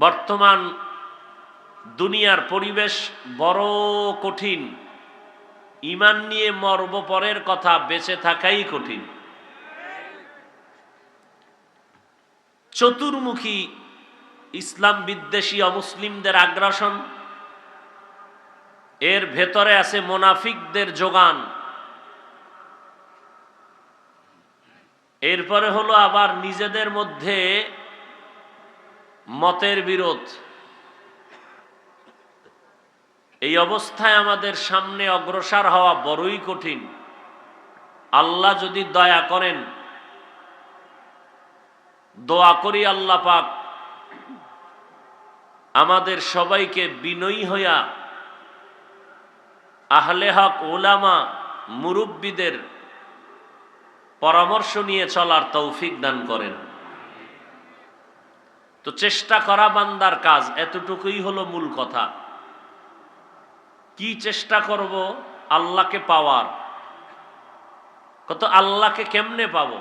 বর্তমান দুনিয়ার পরিবেশ বড় কঠিন। ইমান নিয়ে মর্ব পরের কথা, বেঁচে থাকাই কঠিন। চতুর্মুখী ইসলাম বিদ্বেষী অমুসলিমদের আগ্রাসন, এর ভেতরে আছে মোনাফিকদের যোগান। এরপরে হলো আবার নিজেদের মধ্যে মতের বিরোধ। এই অবস্থায় আমাদের সামনে অগ্রসর হওয়া বড়ই কঠিন। আল্লাহ যদি দয়া করেন, দোয়া করি আল্লাহ পাক, আমাদের সবাইকে বিনয়ী হইয়া আহলে হক ওলামা মুরব্বীদের পরামর্শ নিয়ে চলার তৌফিক দান করেন। তো চেষ্টা করা বান্দার কাজ, এতটুকুই হলো মূল কথা। কি চেষ্টা করব? আল্লাহকে পাওয়ার। কত আল্লাহকে কেমনে পাব?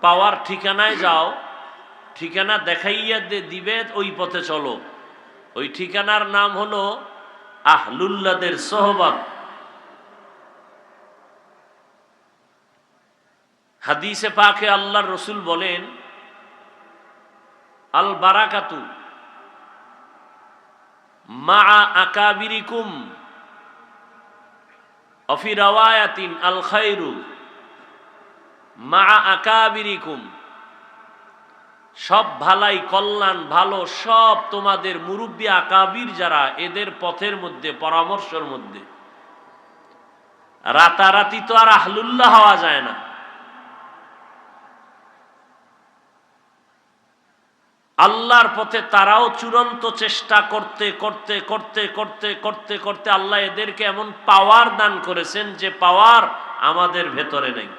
পাওয়ার ঠিকানায় যাও, ঠিকানা দেখাইয়া দিবে, ওই পথে চলো। ওই ঠিকানার নাম হলো আহলুল্লাদের সহবাদ হাদিসে পাকে আল্লাহর রসুল বলেন আল বারাকাতু মা আকাবিরিকুম। অফি রাওয়ায়াতিন আল খাইরু মা আকাবিরিকুম। সব ভালাই কল্যাণ, ভালো সব তোমাদের মুরব্বী আকাবির যারা এদের পথের মধ্যে, পরামর্শের মধ্যে। রাতারাতি তো আর আহলুল্লাহ হওয়া যায় না। আল্লাহর পথে তারাও চূড়ান্ত চেষ্টা করতে করতে করতে করতে করতে করতে আল্লাহ এদেরকে এমন পাওয়ার দান করেছেন যে পাওয়ার আমাদের ভেতরে নেই।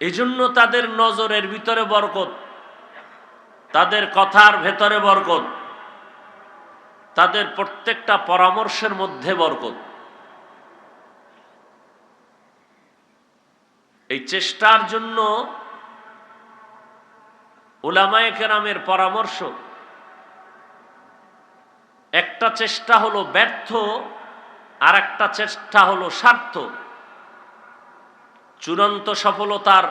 এই জন্য তাদের নজরের ভিতরে বরকত, তাদের কথার ভেতরে বরকত, তাদের প্রত্যেকটা পরামর্শের মধ্যে বরকত। এই চেষ্টার জন্য ওলামায়ে কেরামের পরামর্শ। একটা চেষ্টা হলো ব্যর্থ আর একটা চেষ্টা হলো স্বার্থ। চূড়ান্ত সফলতার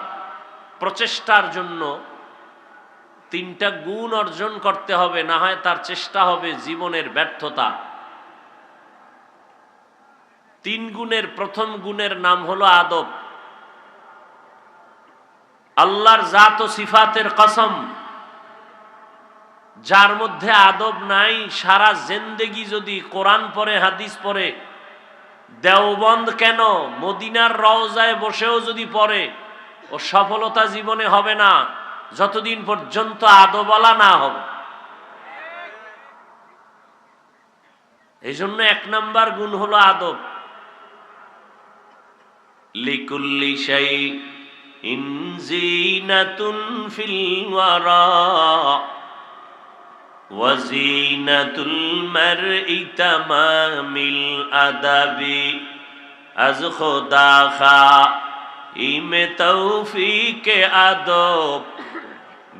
প্রচেষ্টার জন্য তিনটা গুণ অর্জন করতে হবে, না হয় তার চেষ্টা হবে জীবনের ব্যর্থতা। তিন গুণের প্রথম গুণের নাম হলো আদব। আল্লাহর জাত ও সিফাতের কসম, যার মধ্যে আদব নাই, সারা জেন্দেগি যদি কোরআন পরে হাদিস পরে দেওবন্দ কেন? মদিনার রওজায় বসেও যদি পড়ে, ও সফলতা জীবনে হবে না, যতদিন পর্যন্ত আদবলা না হবে। এই জন্য এক নাম্বার গুণ হলো আদব। লিকুল্লি শাই ইনজিনাতুন ফিল ওয়ারা وزينة المرء تمام الأدب از خدا خا ایم توفیق ادب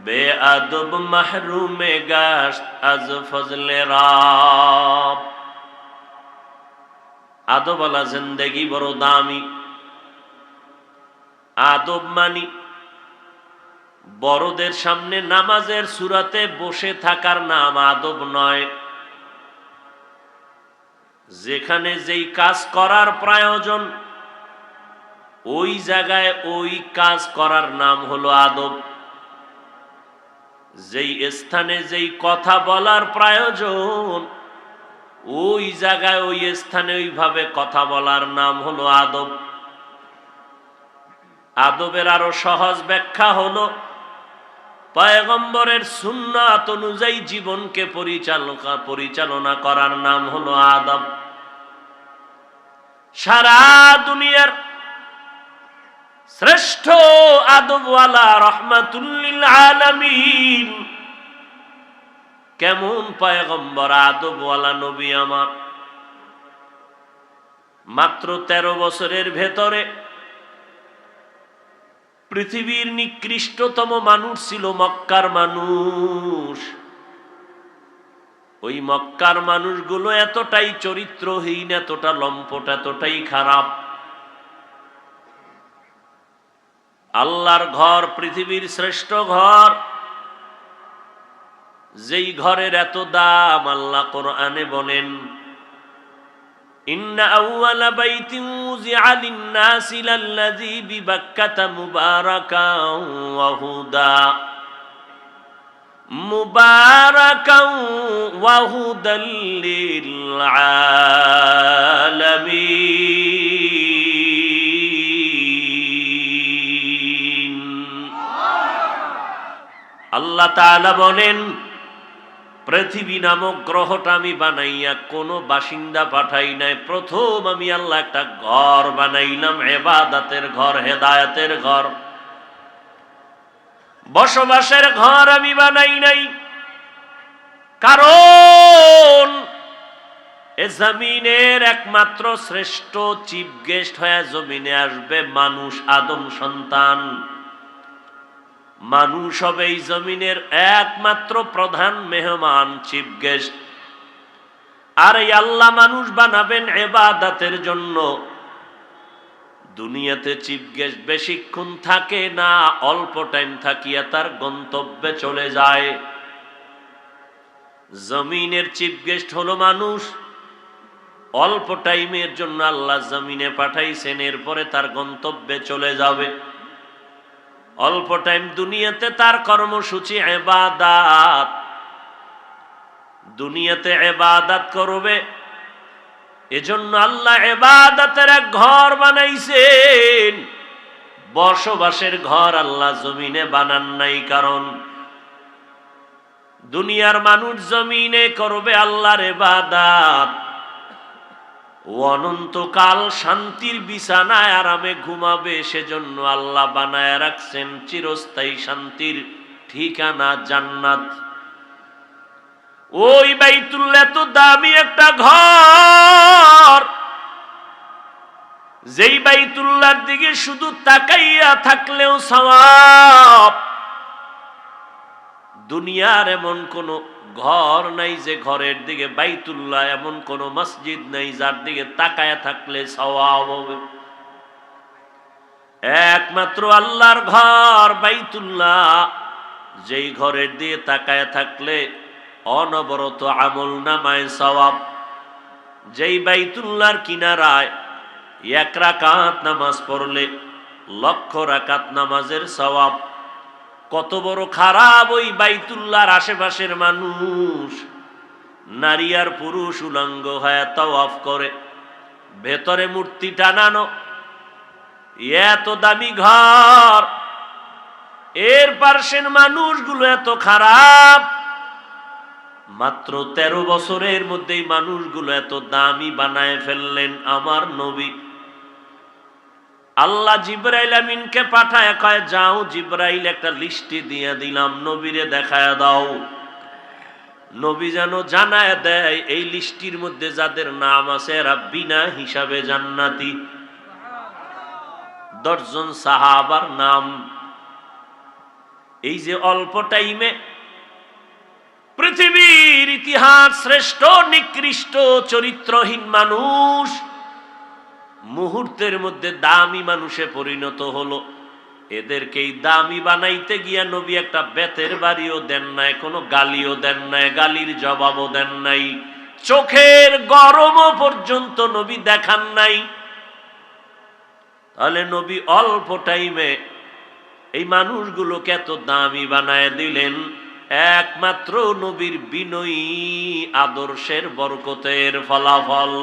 بے ادب محروم گشت از فضل راب আদব আলা জিন্দগি বড় দামি আদব মানি। বড়দের সামনে নামাজের সুরাতে বসে থাকার নাম আদব নয়। যেখানে যেই কাজ করার প্রয়োজন, ওই জায়গায় ওই কাজ করার নাম হলো আদব। যেই স্থানে যেই কথা বলার প্রয়োজন, ওই জায়গায় ওই স্থানে ওইভাবে কথা বলার নাম হলো আদব। আদবের আরও সহজ ব্যাখ্যা হলো, পয়গম্বরের সুন্নাত অনুযায়ী জীবনকে পরিচালনা পরিচালনা করার নাম হলো আদব। সারা দুনিয়ার শ্রেষ্ঠ আদবওয়ালা রহমাতুল্লিল আলামিন। কেমন পয়গম্বর, আদবওয়ালা নবী আমার। মাত্র তেরো বছরের ভেতরে পৃথিবীর নিকৃষ্টতম মানুষ ছিল মক্কার মানুষ। ওই মক্কার মানুষগুলো এতটাই চরিত্রহীন, এতটা লম্পট, এতটাই খারাপ। আল্লাহর ঘর, পৃথিবীর শ্রেষ্ঠ ঘর। যেই ঘরের এত দাম আল্লাহ কোরআনে বলেন إن أول بيت وزع للناس للذي ببكة مباركا وهدى مباركا وهدى للعالمين আল্লাহ তাআলা বলেন পৃথিবী নামক গ্রহটা আমি বানাইয়া কোনো বাসিন্দা পাঠাই নাই। প্রথম আমি আল্লাহ একটা ঘর বানাইলাম, এবাদাতের ঘর, হেদায়াতের ঘর। বসবাসের ঘর আমি বানাই নাই। কারণ এ জমিনের একমাত্র শ্রেষ্ঠ চিফ গেস্ট হয়ে জমিনে আসবে মানুষ, আদম সন্তান। মানুষ হবে এই জমিনের একমাত্র প্রধান মেহমান চিফ গেস্ট আর এই আল্লাহ মানুষ বানাবেন এবাদাতের জন্য। দুনিয়াতে চিফ গেস্ট বেশিক্ষণ থাকে না, অল্প টাইম থাকিয়া তার গন্তব্যে চলে যায়। জমিনের চিফ গেস্ট হলো মানুষ। অল্প টাইমের জন্য আল্লাহ জমিনে পাঠাইছেন, এরপরে তার গন্তব্যে চলে যাবে। অল্প টাইম দুনিয়াতে তার কর্মসূচি এবাদাত। দুনিয়াতে এবাদাত করবে। এজন্য আল্লাহ এবাদাতের এক ঘর বানাইছেন। বসবাসের ঘর আল্লাহ জমিনে বানান নাই, কারণ দুনিয়ার মানুষ জমিনে করবে আল্লাহর এবাদাত। অনন্তকাল শান্তির বিছানায় আরামে ঘুমাবে, সেজন্য আল্লাহ বানায় রাখছেন চিরস্থায়ী শান্তির ঠিকানা জান্নাত। ওই বাইতুল্লাহ তো দামি একটা ঘর, যেই বাইতুল্লাহর দিকে শুধু তাকাইয়া থাকলেও সওয়াব। দুনিয়ার এমন কোন ঘর নাই যে ঘরের দিকে, বাইতুল্লাহ এমন কোন মসজিদ নাই যার দিকে তাকায়া থাকলে সওয়াব হবে। একমাত্র আল্লাহর ঘর বাইতুল্লাহ, যেই ঘরের দিয়ে তাকায়া থাকলে অনবরত আমল নামায় সওয়াব। যেই বাইতুল্লাহর কিনারায় এক রাকাত নামাজ পড়লে লক্ষ রাকাত নামাজের সওয়াব। কত বড় খারাপ ওই বাইতুল্লার আশেপাশের মানুষ। নারী আর পুরুষ উলঙ্গ হয় হয়ে অফ করে, ভেতরে মূর্তি টানানো, এত দামি ঘর। এর পার্শ্বের মানুষগুলো এত খারাপ, মাত্র তেরো বছরের মধ্যেই মানুষগুলো এত দামি বানায় ফেললেন আমার নবী। আল্লাহ জিব্রাইল আমিনকে পাঠায়, কয়, যাও জিব্রাইল, একটা লিস্টি দিয়ে দিলাম, নবীরে দেখায় দাও। নবী যেন জানায় দেয়, এই লিস্টির মধ্যে যাদের নাম আছে এরা বিনা হিসাবে জান্নাতি। দশজন সাহাবার নাম। এই যে অল্প টাইমে পৃথিবীর ইতিহাস শ্রেষ্ঠ, নিকৃষ্ট, চরিত্রহীন মানুষ মুহূর্তের মধ্যে দামি মানুষে পরিণত হলো। এদেরকেই দামি বানাইতে গিয়া নবী একটা বেতের বাড়িও দেন নাই, কোনো গালিও দেন নাই, গালির জবাবও দেন নাই। চোখের গরমও পর্যন্ত নবী দেখান নাই। তাহলে নবী অল্প টাইমে এই মানুষগুলোকে এত দামি বানায় দিলেন, একমাত্র নবীর বিনয়ী আদর্শের বরকতের ফলাফল।